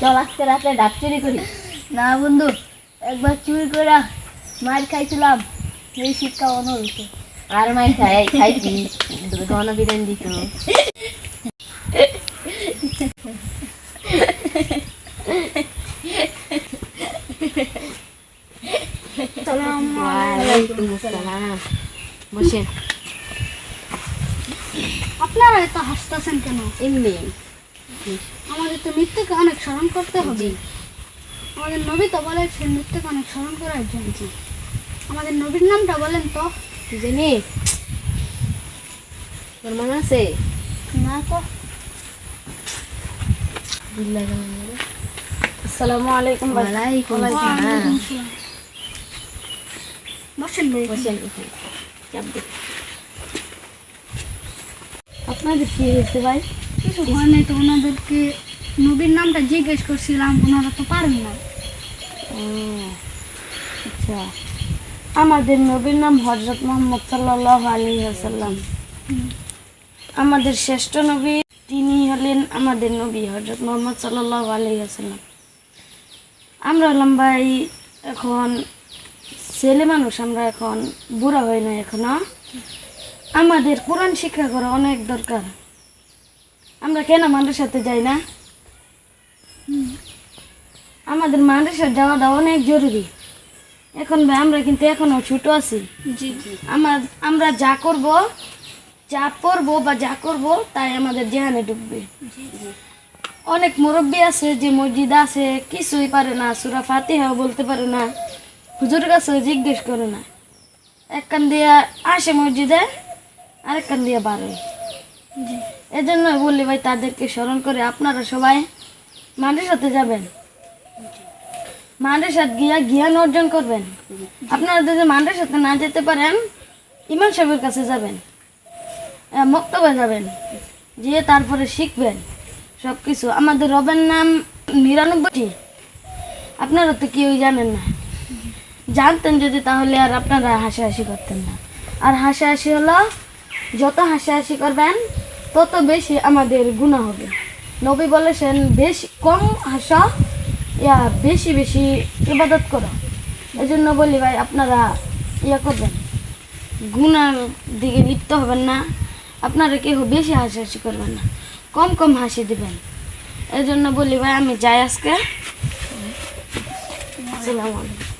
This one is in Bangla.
চল আজকে রাতে ডাব চুরি করি। না বন্ধু একবার চুরি করে মার খাইছিলাম। এই শিক্ষা অনর আর মাই খাই খাইছি। ঘন বিরিয়ানি দিত ওয়ালাইকুম আসসালাম। বসেন। আপনারা এত হাসতেছেন কেন? এমনি। আমাদের তো নৃত্যকে অনেক স্মরণ করতে হবে। আমাদের নবী তো বলে সে নৃত্যকে অনেক স্মরণ করার জন্য আমাদের নবীর নামটা বলেন তো। জানি? তোর মনে আছে? না তো। আসসালামু আলাইকুম ওয়ালাইকুম আসসালাম। বসেন বসেন। আপনাদের কি হয়েছে ভাই? হয় নাই তো ওনাদেরকে নবীর নামটা জিজ্ঞেস করছিলাম ওনারা তো পারেন না ও, আচ্ছা। আমাদের নবীর নাম হজরত মোহাম্মদ সাল্লাহ আলী আসাল্লাম আমাদের শ্রেষ্ঠ নবী তিনি হলেন আমাদের নবী হজরত মোহাম্মদ সাল্লাহ আলী আসাল্লাম আমরা হলাম ভাই এখন ছেলে মানুষ আমরা এখন বুড়া হই না এখনও। আমাদের কোরআন শিক্ষা করা অনেক দরকার। আমরা কেন মানুষের সাথে যাই না? আমাদের মানুষের যাওয়াটা অনেক জরুরি। এখন ভাই আমরা কিন্তু এখনও ছোট আছি। আমার আমরা যা করব যা পড়ব বা যা করব তাই আমাদের জেহানে ঢুকবে। অনেক মুরব্বী আছে যে মসজিদ আছে কিছুই পারে না সুরা ফাতিহাও বলতে পারে না। হুজুর কাছে জিজ্ঞেস করে না। এক কান দিয়া আসে মসজিদে আরেক কান দিয়া জি এজন্য বলি ভাই, তাদেরকে স্মরণ করে আপনারা সবাই মাঠের সাথে যাবেন। মাঠের সাথে গিয়া জ্ঞান অর্জন করবেন। আপনারা যদি মাঠের সাথে না যেতে পারেন ইমান সাহেবের কাছে যাবেন মক্তবে যাবেন, গিয়ে তারপরে শিখবেন সব কিছু আমাদের রবের নাম নিরানব্বইটি। আপনারা তো কেউই জানেন না। জানতেন যদি, তাহলে আর আপনারা হাসাহাসি করতেন না। আর হাসাহাসি হলো যত হাসাহাসি করবেন, তত বেশি আমাদের গুণা হবে। নবী বলেছেন, বেশি কম হাসা, ইয়া বেশি বেশি ইবাদত করো। এই জন্য বলি ভাই, আপনারা ইয়া করবেন। গুণার দিকে লিপ্ত হবেন না। আপনারা কেউ বেশি হাসাহাসি করবেন না। কম কম হাসি দিবেন। এই জন্য বলি ভাই, আমি যাই আজকে। আসসালামু আলাইকুম।